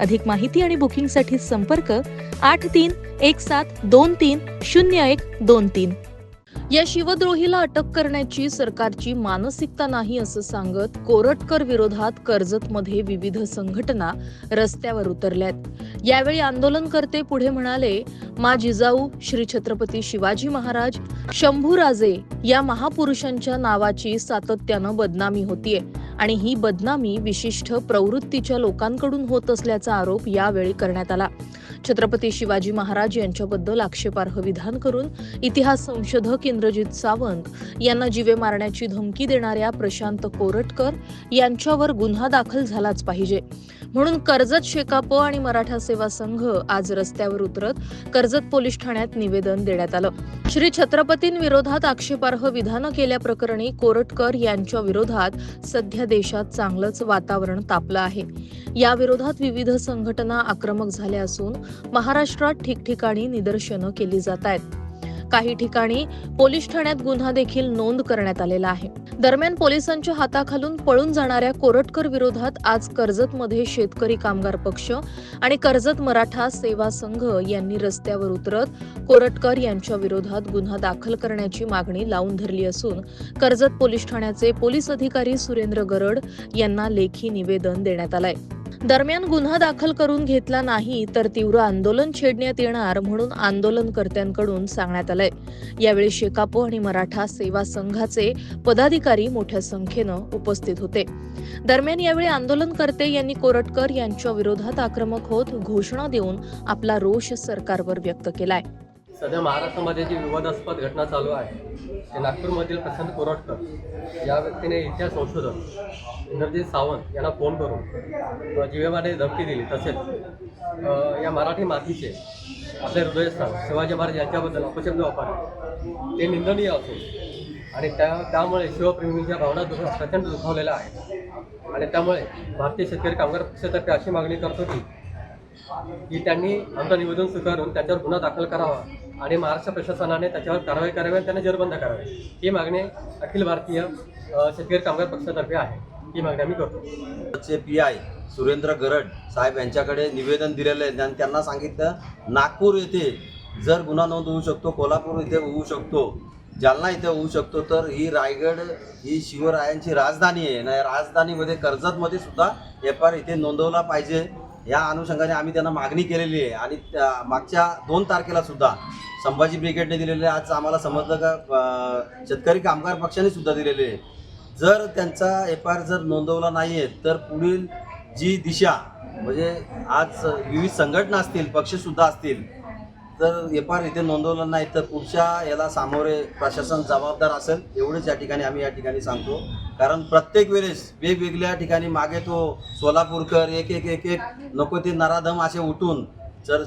अधिक माहिती आणि बुकिंगसाठी संपर्क आठ तीन एक सात दोन तीन शून्य एक दोन तीन. या शिवद्रोहीला अटक करण्याची सरकारची मानसिकता नाही असं सांगत कोरटकर विरोधात कर्जतमध्ये विविध संघटना रस्त्यावर उतरल्यात. यावेळी आंदोलनकर्ते पुढे म्हणाले मा जिजाऊ श्री छत्रपती शिवाजी महाराज शंभूराजे या महापुरुषांच्या नावाची सातत्यानं बदनामी होतीये. आणि ही बदनामी विशिष्ट प्रवृत्तीच्या लोकांकडून होत असल्याचा आरोप यावेळी करण्यात आला. छत्रपती शिवाजी महाराज यांच्याबद्दल आक्षेपार्ह विधान करून इतिहास संशोधक इंद्रजित सावंत यांना जीवे मारण्याची धमकी देणाऱ्या प्रशांत कोरटकर यांच्यावर गुन्हा दाखल झालाच पाहिजे. म्हणून कर्जत शेकाप आणि मराठा सेवा संघ आज रस्त्यावर उतरत कर्जत पोलीस ठाण्यात निवेदन देण्यात आलं. श्री छत्रपतींविरोधात आक्षेपार्ह विधानं केल्याप्रकरणी कोरटकर यांच्या विरोधात सध्या देशात चांगलंच वातावरण तापलं आहे. या विरोधात विविध संघटना आक्रमक झाल्या असून महाराष्ट्रात ठिकठिकाणी निदर्शनं केली जात आहेत. काही ठिकाणी पोलीस ठाण्यात गुन्हा देखील नोंद करण्यात आलेला आहे. दरम्यान पोलिसांच्या हाताखालून पळून जाणाऱ्या कोरटकर विरोधात आज कर्जतमध्ये शेतकरी कामगार पक्ष आणि कर्जत मराठा सेवा संघ यांनी रस्त्यावर उतरत कोरटकर यांच्या विरोधात गुन्हा दाखल करण्याची मागणी लावून धरली असून कर्जत पोलीस ठाण्याचे पोलीस अधिकारी सुरेंद्र गरड यांना लेखी निवेदन देण्यात आलंय. दरम्यान गुन्हा दाखल करून घेतला नाही तर तीव्र आंदोलन छेडण्यात येणार म्हणून आंदोलनकर्त्यांकडून सांगण्यात आलंय. यावेळी शेकापो आणि मराठा सेवा संघाचे पदाधिकारी मोठ्या संख्येनं उपस्थित होते. दरम्यान यावेळी आंदोलनकर्ते यांनी कोरटकर यांच्या विरोधात आक्रमक होत घोषणा देऊन आपला रोष सरकारवर व्यक्त केलाय. सध्या महाराष्ट्रामध्ये जी विवादास्पद घटना चालू आहे ते नागपूरमधील प्रशांत कोराटकर या व्यक्तीने इतिहास संशोधक इंद्रजित सावंत यांना फोन करून जीवेमाने धमकी दिली. तसेच या मराठी मातीचे आपले हृदयस्थान शिवाजी महाराज यांच्याबद्दल अपशब्द वापरले. ते निंदनीय असून आणि त्या त्यामुळे शिवप्रेमींच्या भावना दुख प्रचंड दुखावलेल्या आहेत. आणि त्यामुळे भारतीय शेतकरी कामगार पक्षातर्फे अशी मागणी करतो की की त्यांनी आमचं निवेदन स्वीकारून त्याच्यावर गुन्हा दाखल करावा. आणि महाराष्ट्र प्रशासनाने त्याच्यावर कारवाई करावी आणि त्यांना जेरबंद करावे. ही मागणी अखिल भारतीय शेतकरी कामगार पक्षातर्फे आहे. ही मागणी आम्ही करतो. चे पी आय सुरेंद्र गरड साहेब यांच्याकडे निवेदन दिलेलं आहे. आणि त्यांना सांगितलं नागपूर येथे जर गुन्हा नोंद होऊ शकतो कोल्हापूर इथे होऊ शकतो जालना इथे होऊ शकतो तर ही रायगड ही शिवरायांची राजधानी आहे. आणि राजधानीमध्ये कर्जतमध्ये सुद्धा एफ आर इथे नोंदवला पाहिजे. या अनुषंगाने आम्ही त्यांना मागणी केलेली आहे. आणि त्या- मागच्या दोन तारखेला सुद्धा संभाजी ब्रिगेडने दिलेले आज आम्हाला समजलं का शेतकरी कामगार पक्षाने सुद्धा दिलेले आहे जर त्यांचा एफ आय आर जर नोंदवला नाही आहे तर पुढील जी दिशा म्हणजे आज विविध संघटना असतील पक्षसुद्धा असतील तर एफ आय आर इथे नोंदवला नाही तर पुढच्या याला सामोरे प्रशासन जबाबदार असेल एवढंच या ठिकाणी आम्ही या ठिकाणी सांगतो. कारण प्रत्येक वेळेस वेगवेगळ्या ठिकाणी मागे तो सोलापूरकर एक एक एक एक नको ते नराधम असे उठून जर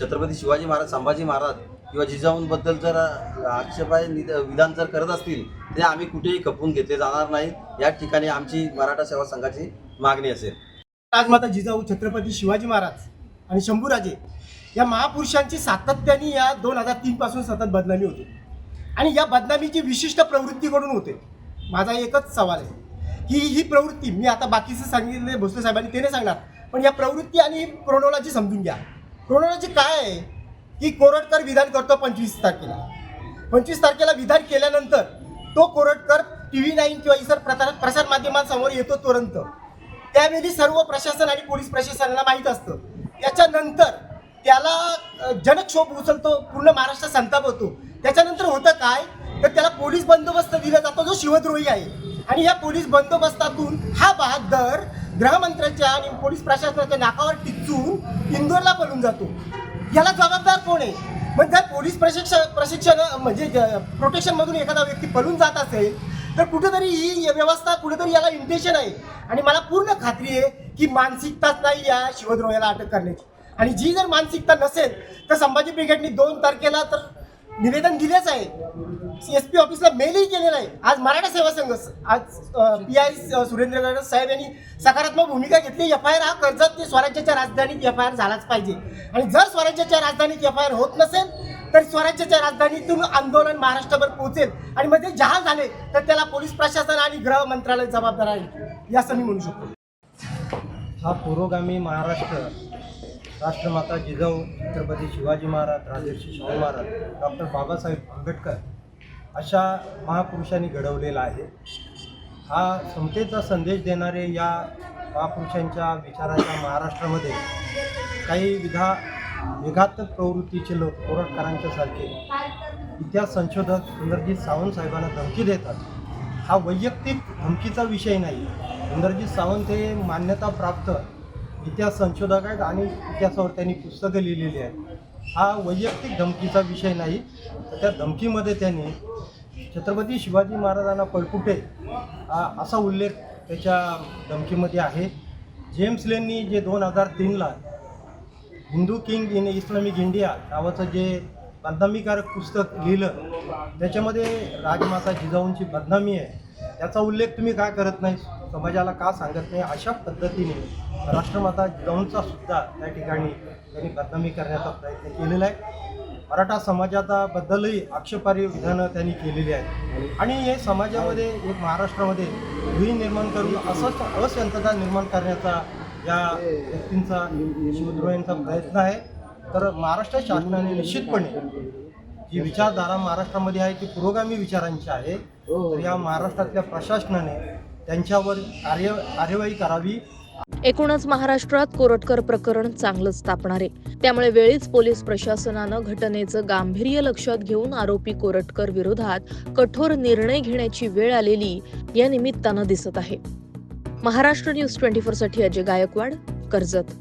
छत्रपती शिवाजी महाराज संभाजी महाराज किंवा जिजाऊंबद्दल जर आक्षेपाय निद- विधान जर करत असतील ते आम्ही कुठेही खपवून घेतले जाणार नाही या ठिकाणी आमची मराठा सेवा संघाची मागणी असेल. राजमाता जिजाऊ छत्रपती शिवाजी महाराज आणि शंभूराजे या महापुरुषांची सातत्याने या दोन हजार तीन पासून सतत बदनामी होते. आणि या बदनामीची विशिष्ट प्रवृत्तीकडून होते. माझा एकच सवाल आहे. की ही प्रवृत्ती मी आता बाकीचं सांगितले भोसले साहेबांनी ते नाही सांगणार. पण या प्रवृत्ती आणि क्रोनॉलॉजी समजून घ्या. क्रोनॉलॉजी काय आहे? की कोरटकर विधान करतो पंचवीस तारखेला. पंचवीस तारखेला विधान केल्यानंतर तो कोरटकर टी व्ही नाईन किंवा इतर प्रसार प्रसार माध्यमांसमोर येतो तुरंत. त्यावेळी सर्व प्रशासन आणि पोलीस प्रशासनाला माहीत असतं. त्याच्यानंतर त्याला जनक्षोभ उचलतो पूर्ण महाराष्ट्र संताप होतो. त्याच्यानंतर होतं काय? तर त्याला पोलीस बंदोबस्त दिला जातो जो शिवद्रोही आहे. आणि या पोलीस बंदोबस्तातून हा बहादर गृहमंत्र्यांच्या आणि पोलीस प्रशासनाच्या नाकावर टिचून इंदोरला पळून जातो. याला जबाबदार कोण आहे? मग जर पोलीस प्रशिक्षण प्रशिक्षण म्हणजे प्रोटेक्शनमधून एखादा व्यक्ती पळून जात असेल तर कुठेतरी ही व्यवस्था कुठेतरी याला इंटेन्शन आहे. आणि मला पूर्ण खात्री आहे की मानसिकताच नाही या शिवद्रोहाला अटक करण्याची. आणि जी जर मानसिकता नसेल तर संभाजी ब्रिगेडनी दोन तारखेला तर निवेदन दिलेच आहे. एस पी ऑफिसला मेलही केलेला आहे. आज मराठा सेवा संघ आज पी आय सुरेंद्र गड साहेब यांनी सकारात्मक भूमिका घेतली. एफ आय आर हा कर्जत ते स्वराज्याच्या राजधानीत एफ आय आर झालाच पाहिजे. आणि जर स्वराज्याच्या राजधानीत एफ आय आर होत नसेल तर स्वराज्याच्या राजधानीतून आंदोलन महाराष्ट्रभर पोहोचेल. आणि मध्ये जहाल झाले तर त्याला पोलीस प्रशासन आणि गृह मंत्रालय जबाबदार आहे. असं मी म्हणू शकतो. हा पुरोगामी महाराष्ट्र राष्ट्रमाता जिजाऊ छत्रपती शिवाजी महाराज राजर्षी शाहू महाराज डॉक्टर बाबासाहेब आंबेडकर अशा महापुरुषांनी घडवलेला आहे. हा समतेचा संदेश देणारे या महापुरुषांच्या विचाराच्या महाराष्ट्रामध्ये काही विधा विघातक प्रवृत्तीचे लोक कोरटकरांच्यासारखे इतिहास संशोधक इंद्रजित सावंत साहेबांना धमकी देतात. हा वैयक्तिक धमकीचा विषय नाही. इंद्रजित सावंत हे मान्यताप्राप्त इतिहास संशोधक आहेत आणि इतिहासावर त्यांनी पुस्तकं लिहिलेली आहेत. हा वैयक्तिक धमकीचा विषय नाही. तर त्या धमकीमध्ये त्यांनी छत्रपती शिवाजी महाराजांना पळपुटे हा असा उल्लेख त्याच्या धमकीमध्ये आहे. जेम्स लेननी जे दोन हजार तीनला Hindu king in Islamic India नावाचं जे बदनामीकारक पुस्तक लिहिलं त्याच्यामध्ये राजमाता जिजाऊंची बदनामी आहे. त्याचा उल्लेख तुम्ही का करत नाही समाजाला का सांगत नाही अशा पद्धतीने राष्ट्रमाता जिजाऊंचा सुद्धा त्या ठिकाणी त्यांनी बदनामी करण्याचा प्रयत्न केलेला आहे. मराठा समाजाबद्दलही आक्षेपार्ह विधानं त्यांनी केलेली आहेत. आणि हे समाजामध्ये एक महाराष्ट्रामध्ये दुही निर्माण करून असंच अशांतता निर्माण करण्याचा या व्यक्तींचा शिवद्रोहींचा प्रयत्न आहे. तर महाराष्ट्र शासनाने निश्चितपणे जी विचारधारा महाराष्ट्रामध्ये आहे ती पुरोगामी विचारांची आहे. तर या महाराष्ट्रातल्या प्रशासनाने त्यांच्यावर कार्य कार्यवाही करावी. एकूणच महाराष्ट्रात कोरटकर प्रकरण चांगलंच तापणार. आहे त्यामुळे वेळीच पोलीस प्रशासनानं घटनेचं गांभीर्य लक्षात घेऊन आरोपी कोरटकर विरोधात कठोर निर्णय घेण्याची वेळ आलेली या निमित्तानं दिसत आहे. महाराष्ट्र न्यूज ट्वेंटी फोरसाठी अजय गायकवाड कर्जत.